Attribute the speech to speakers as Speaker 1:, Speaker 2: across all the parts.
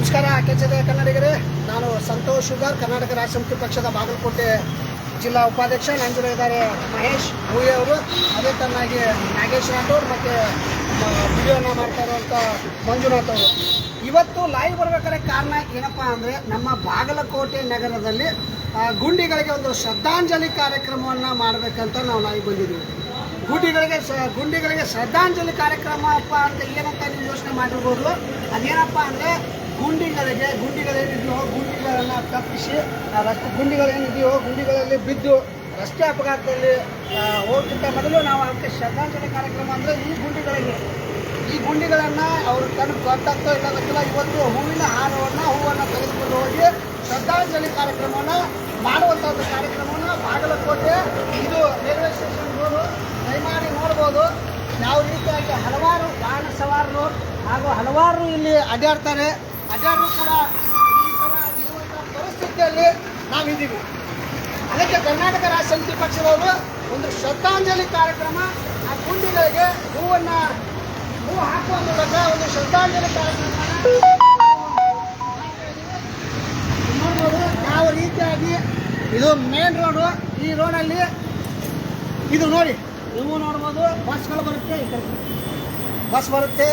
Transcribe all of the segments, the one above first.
Speaker 1: ನಮಸ್ಕಾರ ಕೆಚ್ಚದ ಕನ್ನಡಿಗರೇ. ನಾನು ಸಂತೋಷ್ ಶುಗರ್, ಕರ್ನಾಟಕ ರಾಜ್ಯ ಸಮಿತಿ ಪಕ್ಷದ ಬಾಗಲಕೋಟೆ ಜಿಲ್ಲಾ ಉಪಾಧ್ಯಕ್ಷ. ನನ್ನ ಜೊತೆ ಇದ್ದಾರೆ ಮಹೇಶ್ ಭೂಯಿ ಅವರು. ಅದೇ ತನ್ನಾಗಿ ನಾಗೇಶ್ ರಾಠೋಡ್ ಮತ್ತು ವಿಡಿಯೋನ ಮಾಡ್ತಾ ಇರುವಂಥ ಮಂಜುನಾಥ್ ಅವರು. ಇವತ್ತು ಲೈವ್ ಬರ್ಬೇಕಾದ್ರೆ ಕಾರಣ ಏನಪ್ಪ ಅಂದರೆ, ನಮ್ಮ ಬಾಗಲಕೋಟೆ ನಗರದಲ್ಲಿ ಗುಂಡಿಗಳಿಗೆ ಒಂದು ಶ್ರದ್ಧಾಂಜಲಿ ಕಾರ್ಯಕ್ರಮವನ್ನು ಮಾಡಬೇಕಂತ ನಾವು ಲೈವ್ ಬಂದಿದ್ದೀವಿ. ಗುಂಡಿಗಳಿಗೆ ಸ, ಗುಂಡಿಗಳಿಗೆ ಶ್ರದ್ಧಾಂಜಲಿ ಕಾರ್ಯಕ್ರಮ ಅಪ್ಪ ಅಂತ ಏನಂತ ನೀವು ಯೋಚನೆ ಮಾಡಿರ್ಬೋದು ಅದೇನಪ್ಪ ಅಂದರೆ ಗುಂಡಿಗಳಿಗೆ ಗುಂಡಿಗಳೇನಿದೆಯೋ ಗುಂಡಿಗಳನ್ನು ತಪ್ಪಿಸಿ ರಸ್ತೆ ಗುಂಡಿಗಳೇನಿದೆಯೋ ಗುಂಡಿಗಳಲ್ಲಿ ಬಿದ್ದು ರಸ್ತೆ ಅಪಘಾತದಲ್ಲಿ ಹೋಗಿದ್ದ ಮೊದಲು ನಾವು ಅದಕ್ಕೆ ಶ್ರದ್ಧಾಂಜಲಿ ಕಾರ್ಯಕ್ರಮ ಅಂದರೆ ಈ ಗುಂಡಿಗಳಿಗೆ. ಈ ಗುಂಡಿಗಳನ್ನು ಅವ್ರು ತನ್ನ ಗೊತ್ತಾಗ್ತಾ ಗೊತ್ತಿಲ್ಲ, ಇವತ್ತು ಹೂವಿನ ಹಾರವನ್ನು, ಹೂವನ್ನು ತೆಗೆದುಕೊಂಡು ಹೋಗಿ ಶ್ರದ್ಧಾಂಜಲಿ ಕಾರ್ಯಕ್ರಮವನ್ನು ಮಾಡುವಂಥ ಒಂದು ಕಾರ್ಯಕ್ರಮವನ್ನು ಬಾಗಲಕೋಟೆ, ಇದು ರೈಲ್ವೆ ಸ್ಟೇಷನ್ ದಯಮಾಡಿ ನೋಡ್ಬೋದು. ಯಾವ ರೀತಿಯಾಗಿ ಹಲವಾರು ವಾಹನ ಸವಾರರು ಹಾಗೂ ಹಲವಾರು ಇಲ್ಲಿ ಅಡ್ಡಾಡ್ತಾರೆ ಅಡ್ಡಾಡರು ಕೂಡ ಈ ಪರಿಸ್ಥಿತಿಯಲ್ಲಿ ನಾವಿದ್ದೀವಿ. ಅದಕ್ಕೆ ಕರ್ನಾಟಕ ರಾಜ್ಯ ಸಮಿತಿ ಪಕ್ಷದವರು ಒಂದು ಶ್ರದ್ಧಾಂಜಲಿ ಕಾರ್ಯಕ್ರಮ ಆ ಕುಂಡಿಗಳಿಗೆ ಹೂವನ್ನು ಹೂ ಹಾಕುವ ಮೂಲಕ ಒಂದು ಶ್ರದ್ಧಾಂಜಲಿ ಕಾರ್ಯಕ್ರಮ ನೋಡ್ಬೋದು ಯಾವ ರೀತಿಯಾಗಿ ಇದು ಮೇನ್ ರೋಡು, ಈ ರೋಡಲ್ಲಿ ಇದು ನೋಡಿ, ನೀವು ನೋಡ್ಬೋದು, ಬಸ್ಗಳು ಬರುತ್ತೆ ಬಸ್ ಬರುತ್ತೆ,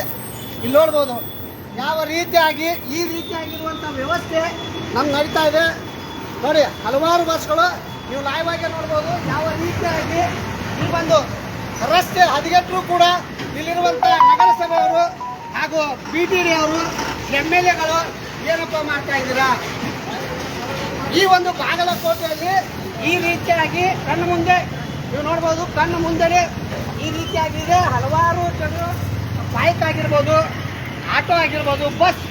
Speaker 1: ಇಲ್ಲಿ ನೋಡ್ಬೋದು. ಯಾವ ರೀತಿಯಾಗಿ ಈ ರೀತಿಯಾಗಿರುವಂಥ ವ್ಯವಸ್ಥೆ ನಮ್ಗೆ ನಡೀತಾ ಇದೆ. ನೋಡಿ, ಹಲವಾರು ಬಸ್ಗಳು ನೀವು ಲೈವ್ ಆಗಿ ನೋಡ್ಬೋದು. ಯಾವ ರೀತಿಯಾಗಿ ಈ ಬಂದು ರಸ್ತೆ ಹದಿಗೆಟ್ಟರು ಕೂಡ ಇಲ್ಲಿರುವಂಥ ನಗರಸಭೆಯವರು ಹಾಗೂ ಬಿ ಟಿ ಡಿ ಅವರು, ಎಂ ಎಲ್ ಎಗಳು ಏನಪ್ಪ ಮಾಡ್ತಾ ಇದ್ದೀರಾ? ಈ ಒಂದು ಬಾಗಲಕೋಟೆಯಲ್ಲಿ ಈ ರೀತಿಯಾಗಿ ಕಣ್ಣು ಮುಂದೆ ನೀವು ನೋಡ್ಬೋದು, ಕಣ್ಣು ಮುಂದೆ ಈ ರೀತಿಯಾಗಿದೆ ಹಲವಾರು ಜನರು ಬೈಕ್ ಆಗಿರ್ಬೋದು ಆಟೋ ಆಗಿರ್ಬೋದು ಬಸ್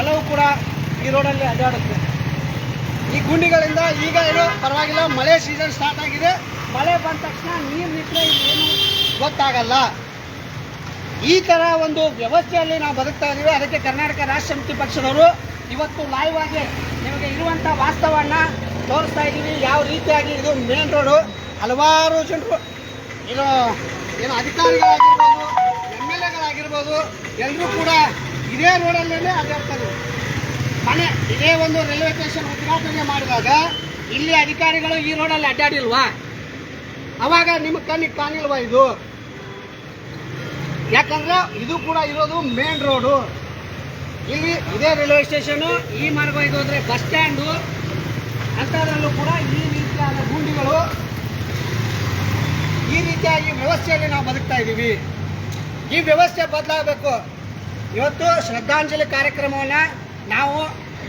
Speaker 1: ಎಲ್ಲವೂ ಕೂಡ ಈ ರೋಡಲ್ಲಿ ಅಡ್ಡಾಡುತ್ತೆ. ಈ ಗುಂಡಿಗಳಿಂದ ಈಗ ಏನು ಪರವಾಗಿಲ್ಲ, ಮಳೆ ಸೀಸನ್ ಸ್ಟಾರ್ಟ್ ಆಗಿದೆ. ಮಳೆ ಬಂದ ತಕ್ಷಣ ನೀರು ನಿಂತರೆ ಏನು ಗೊತ್ತಾಗಲ್ಲ. ಈ ಥರ ಒಂದು ವ್ಯವಸ್ಥೆಯಲ್ಲಿ ನಾವು ಬದುಕ್ತಾ ಇದ್ದೀವಿ ಅದಕ್ಕೆ ಕರ್ನಾಟಕ ರಾಷ್ಟ್ರ ಸಮಿತಿ ಪಕ್ಷದವರು ಇವತ್ತು ಲೈವ್ ಆಗಿ ನಿಮಗೆ ಇರುವಂಥ ವಾಸ್ತವವನ್ನು ತೋರಿಸ್ತಾ ಇದ್ದೀವಿ ಯಾವ ರೀತಿಯಾಗಿ ಇದು ಮೇನ್ ರೋಡು ಹಲವಾರು ಜನರು ಏನು ಏನು ಅಧಿಕಾರಿಗಳಾಗಿರ್ಬೋದು ಎಗಳಾಗಿರ್ಬೋದು ಎಲ್ಲರೂ ಕೂಡ ಇದೇ ರೋಡಲ್ಲೇ ಅಡ್ಡಾಡ್ತಾರೆ ಮನೆ, ಇದೇ ಒಂದು ರೈಲ್ವೆ ಸ್ಟೇಷನ್ ಉದ್ಘಾಟನೆ ಮಾಡಿದಾಗ ಇಲ್ಲಿ ಅಧಿಕಾರಿಗಳು ಈ ರೋಡಲ್ಲಿ ಅಡ್ಡಾಡಿಲ್ವಾ? ಅವಾಗ ನಿಮ್ಮ ಕಣ್ಣಿಗೆ ಕಾಣಿಲ್ವಾ ಇದು? ಯಾಕಂದ್ರೆ ಇದು ಕೂಡ ಇರೋದು ಮೇನ್ ರೋಡು ಇಲ್ಲಿ ಇದೇ ರೈಲ್ವೆ ಸ್ಟೇಷನು ಈ ಮಾರ್ಗ ಇದು ಅಂದರೆ ಬಸ್ ಸ್ಟ್ಯಾಂಡು ಅಂಥದ್ರಲ್ಲೂ ಕೂಡ ಈ ರೀತಿಯಾದ ಗುಂಡಿಗಳು ಈ ರೀತಿಯಾಗಿ ವ್ಯವಸ್ಥೆಯಲ್ಲಿ ನಾವು ಬದುಕ್ತಾ ಇದ್ದೀವಿ. ಈ ವ್ಯವಸ್ಥೆ ಬದಲಾಗಬೇಕು. ಇವತ್ತು ಶ್ರದ್ಧಾಂಜಲಿ ಕಾರ್ಯಕ್ರಮವನ್ನು ನಾವು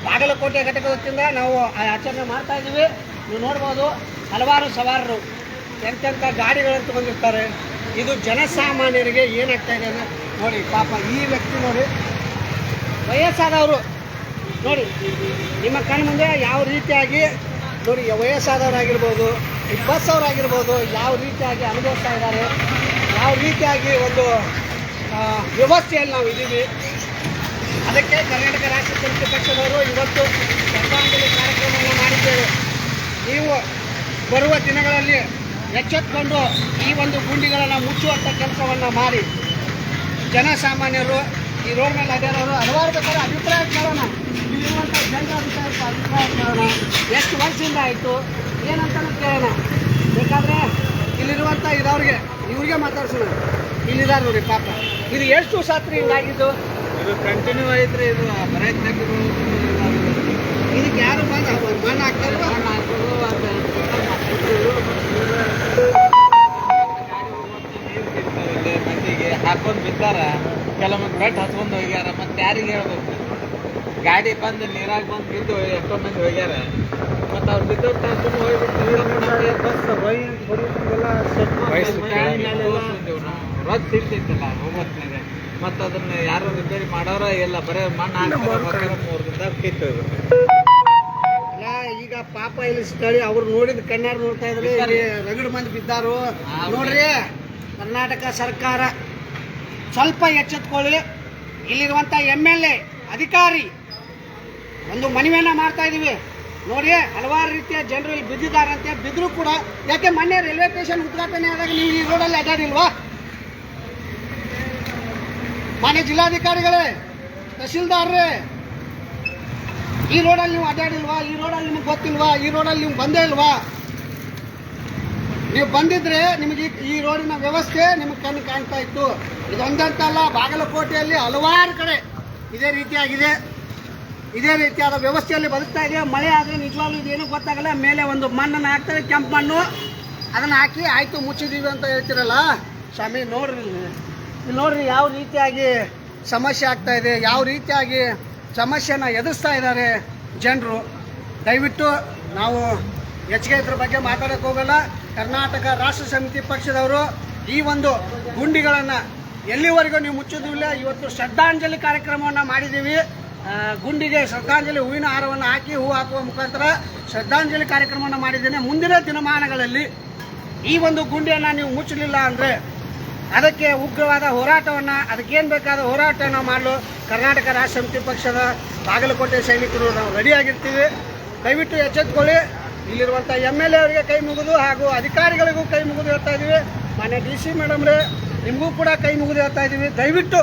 Speaker 1: ಬಾಗಲಕೋಟೆ ಘಟಕದಿಂದ ವತಿಯಿಂದ ನಾವು ಆಚರಣೆ ಮಾಡ್ತಾ ಇದ್ದೀವಿ. ನೀವು ನೋಡ್ಬೋದು ಹಲವಾರು ಸವಾರರು ಎಂತೆಂಥ ಗಾಡಿಗಳನ್ನು ತಗೊಂಡಿರ್ತಾರೆ. ಇದು ಜನಸಾಮಾನ್ಯರಿಗೆ ಏನಾಗ್ತಾ ಇದೆ ನೋಡಿ, ಪಾಪ ಈ ವ್ಯಕ್ತಿ ನೋಡಿ, ವಯಸ್ಸಾದವರು ನೋಡಿ, ನಿಮ್ಮ ಕಣ್ಣು ಮುಂದೆ ಯಾವ ರೀತಿಯಾಗಿ ನೋಡಿ, ವಯಸ್ಸಾದವರಾಗಿರ್ಬೋದು ಬಸ್ಸವರಾಗಿರ್ಬೋದು ಯಾವ ರೀತಿಯಾಗಿ ಅನುಭವಿಸ್ತಾ ಇದ್ದಾರೆ, ಯಾವ ರೀತಿಯಾಗಿ ಒಂದು ವ್ಯವಸ್ಥೆಯಲ್ಲಿ ನಾವು ಇದ್ದೀವಿ. ಅದಕ್ಕೆ ಕರ್ನಾಟಕ ರಾಜ್ಯ ಸಮಿತಿ ಪಕ್ಷದವರು ಇವತ್ತು ಶ್ರದ್ಧಾಂಜಲಿ ಕಾರ್ಯಕ್ರಮವನ್ನು ಮಾಡಿದ್ದೇವೆ. ನೀವು ಬರುವ ದಿನಗಳಲ್ಲಿ ಎಚ್ಚೆತ್ಕೊಂಡು ಈ ಒಂದು ಗುಂಡಿಗಳನ್ನು ಮುಚ್ಚುವಂಥ ಕೆಲಸವನ್ನು ಮಾಡಿ. ಜನಸಾಮಾನ್ಯರು, ಈ ರೋಡ್ ಮೇಲೆ ಅಡ್ಡಾಡೋರು ಹಲವಾರು ಬೇಕಾದ್ರೆ ಅಭಿಪ್ರಾಯ ಕೇಳೋಣ. ಇಲ್ಲಿರುವಂಥ ಜನರ ಅಭಿಪ್ರಾಯ ಅಭಿಪ್ರಾಯ ಕೇಳೋಣ. ಎಷ್ಟು ವರ್ಷದಿಂದ ಆಯಿತು? ಏನಂತಲೂ ಕೇಳೋಣ. ಬೇಕಾದರೆ ಇಲ್ಲಿರುವಂಥ ಇರೋರಿಗೆ ಇವ್ರಿಗೆ ಮಾತಾಡ್ಸೋಣ. ಇಲ್ಲಿದ್ದಾರೆ ನೋಡಿ ಪಾಪ. ಇದು ಎಷ್ಟು ವರ್ಷ ಆತ್ರಿ ಹಿಂಗಾಗಿದ್ದು
Speaker 2: ಇದು ಕಂಟಿನ್ಯೂ ಐತ್ರಿ ಇದು. ಪ್ರಯತ್ನ
Speaker 1: ಇದಕ್ಕೆ ಯಾರು ಬಂದು ಮಣ್ಣು ಹಾಕ್ತಾರೆ
Speaker 2: ಮಂದಿಗೆ ಹಾಕೊಂಡ್ ಬಿದ್ದಾರ. ಕೆಲವೊಂದು ಬೆಟ್ ಹಚ್ಕೊಂಡ್ ಹೋಗ್ಯಾರ. ಮತ್ತೆ ಯಾರಿಗೆ ಹೇಳ್ಬೇಕು? ಗಾಡಿ ಬಂದು ನೀರಾಗ ಬಂದು ಬಿದ್ದು ಎಷ್ಟೋ ಮಂದಿ ಹೋಗ್ಯಾರ. ಬಿದ್ದವ್ರು ತಾವು ಹೋಗ್ಬಿಟ್ಟು ಬಸ್ ರೊಕ್ಕ ಹೋಗೋತ್ನಾಗ ಮತ್ತೆ ಅದನ್ನ ಯಾರು ರಿಪೇರಿ ಮಾಡೋರ ಇಲ್ಲ ಬರೇ ಮಣ್ಣು ಹಾಕಿ ಮೂರು ದಿನದಾಗ
Speaker 1: ಈಗ ಪಾಪ ಇಲ್ಲಿ ಸ್ಥಳಿ ಅವ್ರು ನೋಡಿದ ಕಣ್ಣಾರು ನೋಡ್ತಾ ಇದ್ರೆ ರಗಡ್ ಮಂದಿ ಬಿದ್ದಾರು. ನೋಡ್ರಿ ಕರ್ನಾಟಕ ಸರ್ಕಾರ ಸ್ವಲ್ಪ ಎಚ್ಚೆತ್ಕೊಳ್ಳಿ. ಇಲ್ಲಿರುವಂಥ ಎಂ ಎಲ್ ಎ ಅಧಿಕಾರಿ ಒಂದು ಮನವಿಯನ್ನ ಮಾಡ್ತಾ ಇದೀವಿ. ನೋಡಿ ಹಲವಾರು ರೀತಿಯ ಜನರು ಇಲ್ಲಿ ಬಿದ್ದಿದ್ದಾರಂತೆ. ಬಿದ್ದರೂ ಕೂಡ ಯಾಕೆ ಮೊನ್ನೆ ರೈಲ್ವೆ ಸ್ಟೇಷನ್ ಉದ್ಘಾಟನೆ ಆದಾಗ ನೀವು ಈ ರೋಡಲ್ಲಿ ಅಡ್ಡಾಡಿಲ್ವಾ? ಮಾನ್ಯ ಜಿಲ್ಲಾಧಿಕಾರಿಗಳೇ, ತಹಶೀಲ್ದಾರ್ರೇ, ಈ ರೋಡಲ್ಲಿ ನೀವು ಅಡ್ಡಾಡಿಲ್ವಾ? ಈ ರೋಡಲ್ಲಿ ನಿಮ್ಗೆ ಗೊತ್ತಿಲ್ವಾ? ಈ ರೋಡಲ್ಲಿ ನೀವು ಬಂದೇ ಇಲ್ವಾ? ನೀವು ಬಂದಿದ್ರೆ ನಿಮಗೆ ಈ- ರೋಡಿನ ವ್ಯವಸ್ಥೆ ನಿಮಗೆ ಕಣ್ಣು ಕಾಣ್ತಾ ಇತ್ತು. ಇದೊಂದಂತಲ್ಲ ಬಾಗಲಕೋಟೆಯಲ್ಲಿ ಹಲವಾರು ಕಡೆ ಇದೇ ರೀತಿಯಾಗಿದೆ. ಇದೇ ರೀತಿಯಾದ ವ್ಯವಸ್ಥೆಯಲ್ಲಿ ಬದುಕ್ತಾ ಇದೆ ಮಳೆ ಆದರೆ ನಿಜವಾಗ್ಲೂ ಇದೇನು ಗೊತ್ತಾಗಲ್ಲ. ಮೇಲೆ ಒಂದು ಮಣ್ಣನ್ನು ಹಾಕ್ತಾರೆ, ಕೆಂಪು ಮಣ್ಣು. ಅದನ್ನು ಹಾಕಿ ಆಯಿತು ಮುಚ್ಚಿದೀವಿ ಅಂತ ಹೇಳ್ತಿರಲ್ಲ? ಸ್ವಾಮಿ, ನೋಡ್ರಿ ಇಲ್ಲಿ. ನೋಡ್ರಿ ಯಾವ ರೀತಿಯಾಗಿ ಸಮಸ್ಯೆ ಆಗ್ತಾ ಇದೆ. ಯಾವ ರೀತಿಯಾಗಿ ಸಮಸ್ಯೆನ ಎದುರಿಸ್ತಾ ಇದ್ದಾರೆ ಜನರು. ದಯವಿಟ್ಟು ನಾವು ಹೆಚ್ಚಿಗೆ ಇದ್ರ ಬಗ್ಗೆ ಮಾತಾಡೋಕೆ ಹೋಗಲ್ಲ. ಕರ್ನಾಟಕ ರಾಷ್ಟ್ರ ಸಮಿತಿ ಪಕ್ಷದವರು ಈ ಒಂದು ಗುಂಡಿಗಳನ್ನು ಎಲ್ಲಿವರೆಗೂ ನೀವು ಮುಚ್ಚೋದಿಲ್ಲ ಇವತ್ತು ಶ್ರದ್ಧಾಂಜಲಿ ಕಾರ್ಯಕ್ರಮವನ್ನು ಮಾಡಿದ್ದೀವಿ. ಗುಂಡಿಗೆ ಶ್ರದ್ಧಾಂಜಲಿ ಹೂವಿನ ಹಾರವನ್ನು ಹಾಕಿ ಹೂ ಹಾಕುವ ಮುಖಾಂತರ ಶ್ರದ್ಧಾಂಜಲಿ ಕಾರ್ಯಕ್ರಮವನ್ನು ಮಾಡಿದ್ದೇನೆ. ಮುಂದಿನ ದಿನಮಾನಗಳಲ್ಲಿ ಈ ಒಂದು ಗುಂಡಿಯನ್ನು ನೀವು ಮುಚ್ಚಲಿಲ್ಲ ಅಂದರೆ ಅದಕ್ಕೆ ಉಗ್ರವಾದ ಹೋರಾಟವನ್ನು, ಅದಕ್ಕೇನು ಬೇಕಾದ ಹೋರಾಟವನ್ನು ಮಾಡಲು ಕರ್ನಾಟಕ ರಾಷ್ಟ್ರ ಸಮಿತಿ ಪಕ್ಷದ ಬಾಗಲಕೋಟೆ ಸೈನಿಕರು ನಾವು ರೆಡಿಯಾಗಿರ್ತೀವಿ. ದಯವಿಟ್ಟು ಎಚ್ಚೆತ್ಕೊಳ್ಳಿ. ಇಲ್ಲಿರುವಂಥ ಎಂ ಎಲ್ ಎ ಅವರಿಗೆ ಕೈ ಮುಗಿದು ಹಾಗೂ ಅಧಿಕಾರಿಗಳಿಗೂ ಕೈ ಮುಗಿದು ಹೇಳ್ತಾ ಇದ್ದೀವಿ. ಮಾನ್ಯ ಡಿ ಸಿ ಮೇಡಮ್ರೆ, ನಿಮಗೂ ಕೂಡ ಕೈ ಮುಗಿದು ಹೇಳ್ತಾ ಇದ್ದೀವಿ. ದಯವಿಟ್ಟು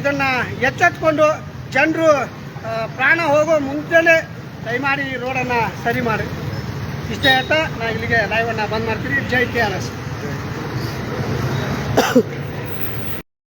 Speaker 1: ಇದನ್ನು ಎಚ್ಚೆತ್ಕೊಂಡು ಜನರು ಪ್ರಾಣ ಹೋಗೋ ಮುಂಚೆನೇ ದಯಮಾಡಿ ಈ ರೋಡನ್ನು ಸರಿ ಮಾಡಿ. ಇಷ್ಟೇ ಹೇಳ್ತಾ ನಾ ಇಲ್ಲಿಗೆ ಲೈವನ್ನು ಬಂದ್ ಮಾಡ್ತೀನಿ. ಜೈ ಕೆ ಆರ್ ಎಸ್.